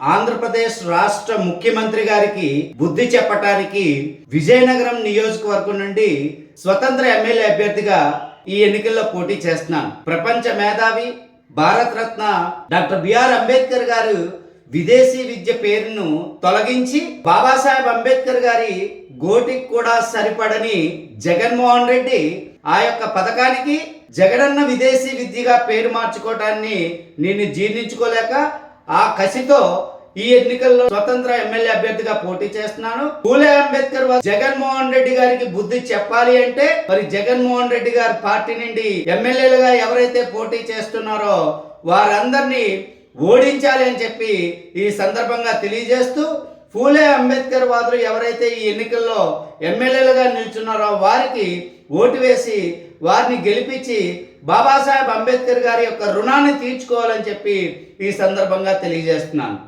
ఆంధ్రప్రదేశ్ రాష్ట్ర ముఖ్యమంత్రి గారికి బుద్ధి చెప్పటానికి విజయనగరం నియోజకవర్గం నుండి స్వతంత్ర ఎమ్మెల్యే అభ్యర్థిగా ఈ ఎన్నికల్లో పోటీ చేస్తున్నాను. ప్రపంచ మేధావి భారత రత్న డాక్టర్ బిఆర్ అంబేద్కర్ గారు విదేశీ విద్య పేరును తొలగించి బాబాసాహెబ్ అంబేద్కర్ గారి గోటికి కూడా సరిపడని జగన్మోహన్ రెడ్డి ఆ యొక్క పథకానికి జగనన్న విదేశీ విద్యగా పేరు మార్చుకోవటాన్ని నేను జీర్ణించుకోలేక ఆ కసితో ఈ ఎన్నికల్లో స్వతంత్ర ఎమ్మెల్యే అభ్యర్థిగా పోటీ చేస్తున్నాను. పూలే అంబేద్కర్ జగన్మోహన్ రెడ్డి గారికి బుద్ధి చెప్పాలి అంటే మరి జగన్మోహన్ రెడ్డి గారి పార్టీ నుండి ఎమ్మెల్యేలుగా ఎవరైతే పోటీ చేస్తున్నారో వారందరినీ ఓడించాలి అని చెప్పి ఈ సందర్భంగా తెలియజేస్తూ పూలే అంబేద్కర్ వాదులు ఎవరైతే ఈ ఎన్నికల్లో ఎమ్మెల్యేలుగా నిల్చున్నారో వారికి ఓటు వేసి వారిని గెలిపించి బాబాసాహెబ్ అంబేద్కర్ గారి యొక్క రుణాన్ని తీర్చుకోవాలని చెప్పి ఈ సందర్భంగా తెలియజేస్తున్నాను.